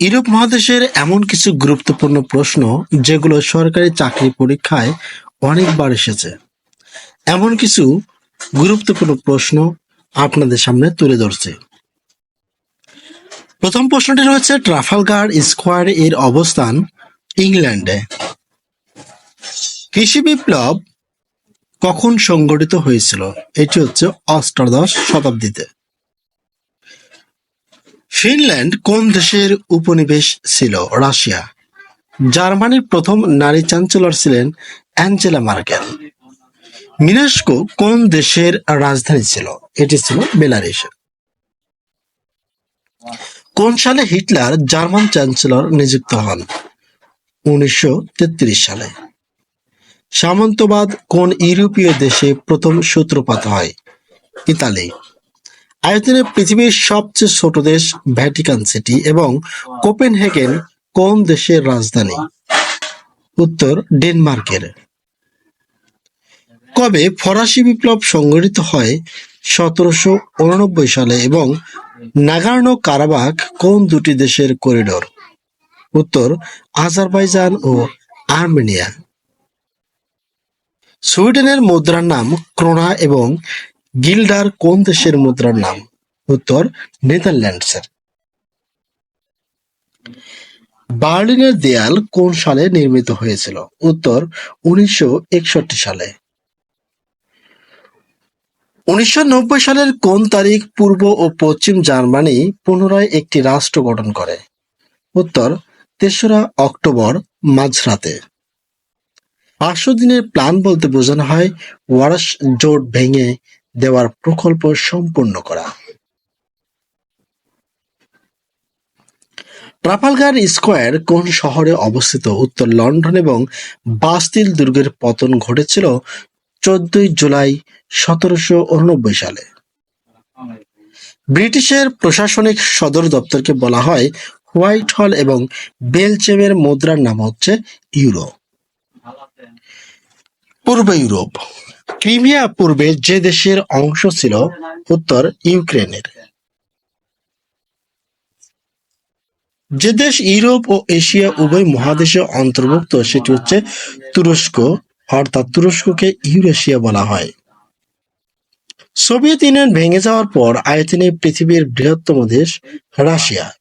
Europe মহাদেশের এমন কিছু গুরুত্বপূর্ণ প্রশ্ন যেগুলো সরকারি চাকরি পরীক্ষায় অনেকবার এসেছে। এমন কিছু গুরুত্বপূর্ণ প্রশ্ন আপনাদের সামনে তুলে ধরছে। প্রথম প্রশ্নটি রয়েছে, ট্রাফালগার স্কোয়ার এর অবস্থান ইংল্যান্ডে। কৃষি বিপ্লব কখন সংগঠিত হয়েছিল? এটি হচ্ছে অষ্টাদশ শতাব্দীতে। ফিনল্যান্ড কোন দেশের উপনিবেশ ছিল? রাশিয়া। জার্মানির প্রথম নারী চ্যান্সেলর ছিলেন অ্যাঞ্জেলা মার্কেল। মিনাস্কো কোন দেশের রাজধানী ছিল? এটি ছিল বেলারিস কোন সালে হিটলার জার্মান চ্যান্সেলর নিযুক্ত হন? উনিশশো তেত্রিশ সালে। সামন্তবাদ কোন ইউরোপীয় দেশে প্রথম সূত্রপাত হয়? ইতালি। আয়তনে পৃথিবীর সবচেয়ে ছোট দেশ ভ্যাটিকান সিটি এবং কোপেনহেগেন কোন দেশের রাজধানী? উত্তর, ডেনমার্কের। কবে ফরাসি বিপ্লব সংঘটিত হয়? সতেরোশো উননব্বই সালে এবং নাগার্নো কারাবাখ কোন দুটি দেশের করিডোর? উত্তর, আজারবাইজান ও আর্মেনিয়া। সুইডেনের মুদ্রার নাম ক্রোনা এবং গিল্ডার কোন দেশের মুদ্রার নাম? উত্তর, নেদারল্যান্ডসের। বার্লিনের দেয়াল কোন সালে নির্মিত হয়েছিল? উত্তর, উনিশশো একষট্টি সালে। উনিশশো নব্বই সালের কোন তারিখ পূর্ব ও পশ্চিম জার্মানি পুনরায় একটি রাষ্ট্র গঠন করে? উত্তর, তেসরা অক্টোবর, মাঝরাতে। পাঁচশো দিনের প্ল্যান বলতে বোঝানো হয় ওয়ারাস জোট ভেঙে দেওয়ার প্রকল্প সম্পূর্ণ করা। ট্রাফালগার স্কোয়ার কোন শহরে অবস্থিত? উত্তর লন্ডন এবং বাস্তিল দুর্গের পতন ঘটেছিল চোদ্দই জুলাই সতেরোশো উননব্বই সালে। ব্রিটিশের প্রশাসনিক সদর দপ্তরকে বলা হয় হোয়াইট হল এবং বেলচেমের মুদ্রার নাম হচ্ছে ইউরো। পূর্ব ইউরোপ। ক্রিমিয়া পূর্বে যে দেশের অংশ ছিল, উত্তর ইউক্রেনের। যে দেশ ইউরোপ ও এশিয়া উভয় মহাদেশে অন্তর্ভুক্ত, সেটি হচ্ছে তুরস্ক, অর্থাৎ তুরস্ককে ইউরেশিয়া বলা হয়। সোভিয়েত ইউনিয়ন ভেঙে যাওয়ার পর আয়তনে পৃথিবীর বৃহত্তম দেশ রাশিয়া।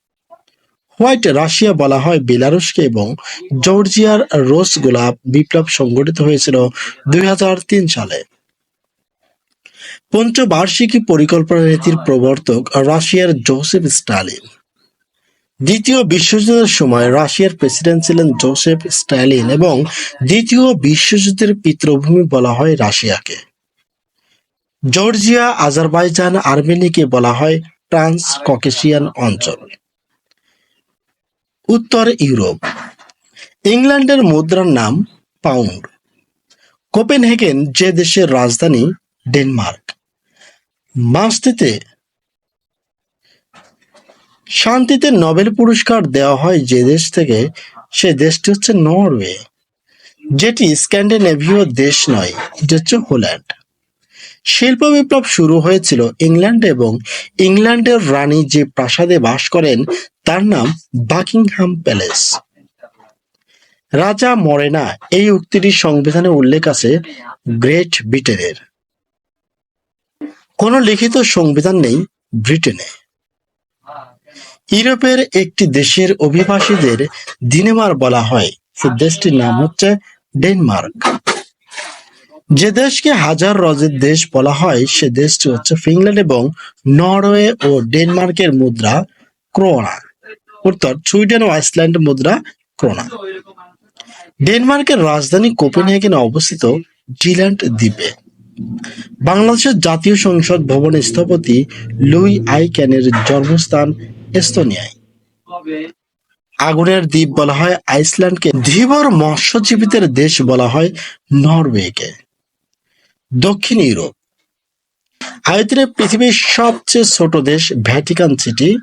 হোয়াইট রাশিয়া বলা হয় বেলারুশকে এবং জর্জিয়ার রোস গোলাপ বিপ্লব সংগঠিত হয়েছিল দুই হাজার তিন সালে। পঞ্চবার্ষিকী পরিকল্পনা নীতির প্রবর্তক রাশিয়ার জোসেফ স্টালিন দ্বিতীয় বিশ্বযুদ্ধের সময় রাশিয়ার প্রেসিডেন্ট ছিলেন জোসেফ স্টালিন এবং দ্বিতীয় বিশ্বযুদ্ধের পিতৃভূমি বলা হয় রাশিয়াকে। জর্জিয়া, আজারবাইজান আর্মেনিকে বলা হয় ট্রান্স ককেশিয়ান অঞ্চল। উত্তর ইউরোপ। ইংল্যান্ডের মুদ্রার নাম পাউন্ড। কোপেনহেগেন যে দেশের রাজধানী ডেনমার্ক। মাসটিতে শান্তিতে নোবেল পুরস্কার দেওয়া হয় যে দেশ থেকে, সে দেশটি হচ্ছে নরওয়ে, যেটি স্ক্যান্ডিনেভীয় দেশ নয়, এটি হচ্ছে হোল্যান্ড। শিল্প বিপ্লব শুরু হয়েছিল ইংল্যান্ডে এবং ইংল্যান্ডের রানী যে প্রাসাদে বাস করেন, তার নাম বাকিংহাম প্যালেস। রাজা মরে না এই উক্তিটি সংবিধানে উল্লেখ আছে গ্রেট ব্রিটেনের। কোনো লিখিত সংবিধান নেই ব্রিটেনে। ইউরোপের একটি দেশের অভিবাসীদের দিনেমার বলা হয়, সে দেশটির নাম হচ্ছে ডেনমার্ক। যে দেশকে হাজার রজের দেশ বলা হয়, সে দেশটি হচ্ছে ফিনল্যান্ড এবং নরওয়ে ও ডেনমার্কের মুদ্রা ক্রোনা। উত্তর সুইডেন ও আইসল্যান্ড মুদ্রা ক্রোনা। ডেনমার্কের রাজধানী কোপেনহেগেনে অবস্থিত জিল্যান্ড দ্বীপে। বাংলাদেশের জাতীয় সংসদ ভবনের স্থপতি লুই আইক্যানের জন্মস্থান এস্তোনিয়ায়। আগুনের দ্বীপ বলা হয় আইসল্যান্ডকে। ধীবর মৎস্যজীবীদের দেশ বলা হয় নরওয়েকে। দক্ষিণ ইউরোপ। আয়তনে পৃথিবীর সবচেয়ে ছোট দেশ ভ্যাটিকান সিটি।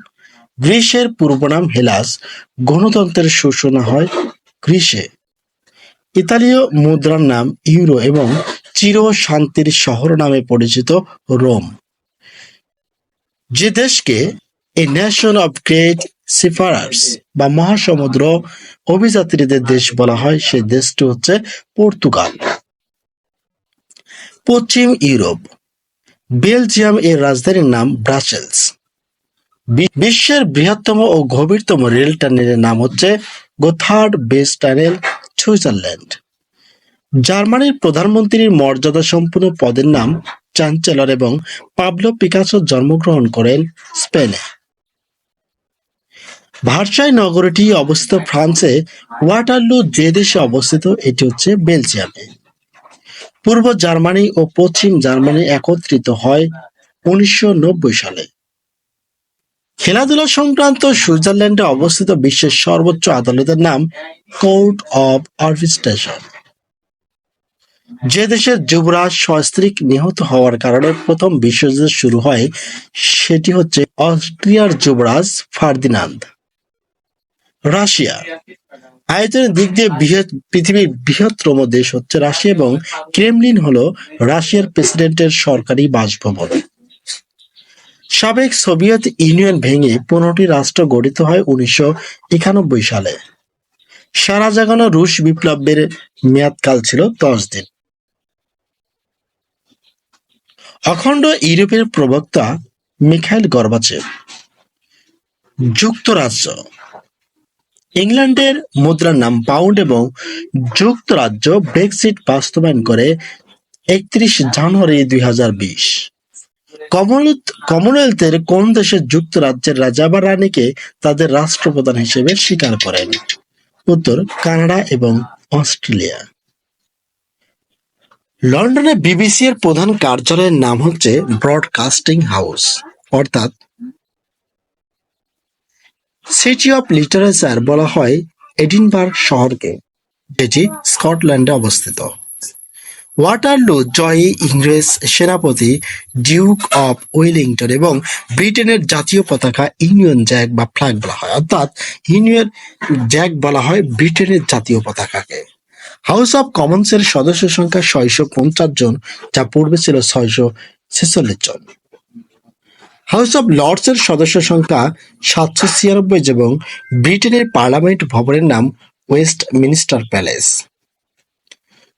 গ্রিসের পূর্ব নাম হেলাস। গণতন্ত্রের সূচনা হয় গ্রিসে। ইতালীয় মুদ্রার নাম ইউরো এবং চির শান্তির শহর নামে পরিচিত রোম। যে দেশকে a nation of great seafarers বা মহাসমুদ্র অভিযাত্রীদের দেশ বলা হয় সেই দেশটি হচ্ছে পর্তুগাল। পশ্চিম ইউরোপ। বেলজিয়াম এর রাজধানীর নাম ব্রাসেলস। বিশ্বের বৃহত্তম ও গভীরতম রেল টানেলের নাম হচ্ছে গোথার্ড বেস টানেল, সুইজারল্যান্ড। জার্মানির প্রধানমন্ত্রীর মর্যাদা সম্পন্ন পদের নাম চ্যান্সেলর এবং পাবলো পিকাসো জন্মগ্রহণ করেন স্পেনে। ভার্সাই নগরীটি অবস্থিত ফ্রান্সে ওয়াটারলু যে দেশে অবস্থিত, এটি হচ্ছে বেলজিয়ামে। পূর্ব জার্মানি ও পশ্চিম জার্মানি একত্রিত হয় উনিশশো নব্বই সালে। খেলাধুলা সংক্রান্ত সুইজারল্যান্ডে অবস্থিত বিশ্বের সর্বোচ্চ আদালতের নাম কোর্ট অব আর্বিট্রেশন যে দেশের যুবরাজ সস্ত্রীক নিহত হওয়ার কারণে প্রথম বিশ্বযুদ্ধ শুরু হয়, সেটি হচ্ছে অস্ট্রিয়ার যুবরাজ ফার্দিনান্দ। রাশিয়া আয়তনের দিক দিয়ে বৃহৎ, পৃথিবীর বৃহত্তম দেশ হচ্ছে রাশিয়া এবং ক্রেমলিন হলো রাশিয়ার প্রেসিডেন্টের সরকারি বাসভবন। সাবেক সোভিয়েত ইউনিয়ন ভেঙে পনেরোটি রাষ্ট্র গঠিত হয় উনিশশো একানব্বই সালে। সারা জাগানো রুশ বিপ্লবের মেয়াদকাল ছিল দশ দিন। অখণ্ড ইউরোপের প্রবক্তা মিখাইল গর্বাচেভ, যুক্তরাজ্য। ইংল্যান্ডের মুদ্রার নাম পাউন্ড এবং যুক্তরাজ্য ব্রেক্সিট বাস্তবায়ন করে একত্রিশ জানুয়ারি দুই হাজার বিশ। কমনওয়েলথ, কমনওয়েলথের কোন দেশের যুক্তরাজ্যের রাজা বা রানীকে তাদের রাষ্ট্রপ্রধান হিসেবে স্বীকার করেন? উত্তর, কানাডা এবং অস্ট্রেলিয়া। লন্ডনে বিবিসি এর প্রধান কার্যালয়ের নাম হচ্ছে ব্রডকাস্টিং হাউস, অর্থাৎ সিটি অফ লিটারেচার বলা হয় এডিনবার্গ শহরকে, যেটি স্কটল্যান্ডে অবস্থিত। ওয়াটারলু জয়ে ইংরেজ সেনাপতি ডিউক অফ ওয়েলিংটন এবং ব্রিটেনের জাতীয় পতাকা ইউনিয়ন জ্যাক বা ফ্ল্যাগ বলা হয়। অর্থাৎ ইউনিয়ন জ্যাক বলা হয় ব্রিটেনের জাতীয় পতাকাকে। হাউস অফ কমন্সের সদস্য সংখ্যা ছয়শো পঞ্চাশ জন, যা পূর্বে ছিল ছয়শো ছেচল্লিশ জন। হাউস অফ লর্ডস এর সদস্য সংখ্যা সাতশো ছিয়ানব্বই এবং ব্রিটেনের পার্লামেন্ট ভবনের নাম ওয়েস্ট মিনিস্টার প্যালেস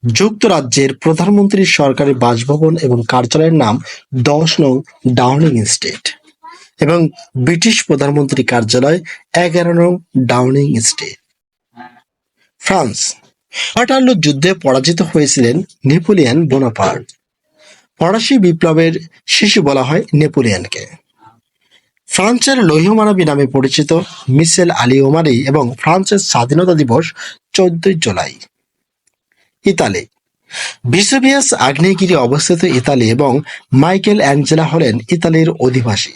যুক্তরাজ্যের প্রধানমন্ত্রীর সরকারি বাসভবন এবং কার্যালয়ের নাম দশ নং ডাউনিং স্ট্রিট এবং ব্রিটিশ প্রধানমন্ত্রী কার্যালয় এগারো নং ডাউনিং স্ট্রিট ফ্রান্স। ওয়াটারলু যুদ্ধে পরাজিত হয়েছিলেন নেপোলিয়ান বোনাপার্ট। ফরাসি বিপ্লবের শিশু বলা হয় নেপোলিয়ানকে। ফ্রান্সের লৌহমানবী নামে পরিচিত মিসেল আলী ওমারি এবং ফ্রান্সের স্বাধীনতা দিবস চোদ্দই জুলাই। ইতালি। বিসুভিয়াস আগ্নেয়গিরি অবস্থিত ইতালি এবং মাইকেল অ্যাঞ্জেলা হলেন ইতালির অধিবাসী।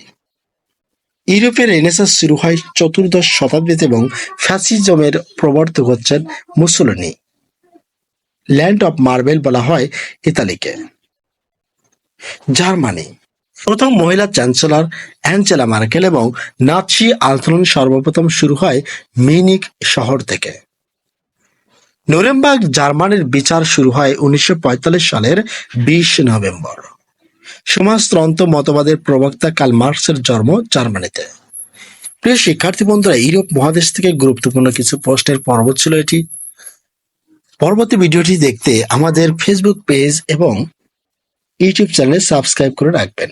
ইউরোপের রেনেসাস শুরু হয় চতুর্দশ শতাব্দীতে এবং ফ্যাসিজমের প্রবর্তক হচ্ছেন মুসোলিনি। ল্যান্ড অফ মার্বেল বলা হয় ইতালিকে। জার্মানি। প্রথম মহিলা চ্যান্সেলর অ্যাঞ্জেলা মার্কেল এবং নাৎসি আন্দোলন সর্বপ্রথম শুরু হয় মিউনিক শহর থেকে। নুরেমবার্গ জার্মানির বিচার শুরু হয় উনিশশো পঁয়তাল্লিশ সালের বিশ নভেম্বর। সমাজতন্ত্র মতবাদের প্রবক্তা কাল মার্কসের জন্ম জার্মানিতে। প্রিয় শিক্ষার্থী বন্ধুরা, ইউরোপ মহাদেশ থেকে গুরুত্বপূর্ণ কিছু পোস্টের পর্ব ছিল এটি। পরবর্তী ভিডিওটি দেখতে আমাদের ফেসবুক পেজ এবং ইউটিউব চ্যানেল সাবস্ক্রাইব করে রাখবেন।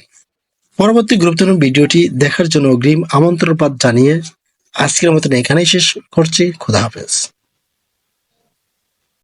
পরবর্তী গুরুত্বপূর্ণ ভিডিওটি দেখার জন্য অগ্রিম আমন্ত্রণপাত জানিয়ে আজকের মতন এখানেই শেষ করছি। খুদা হাফেজ।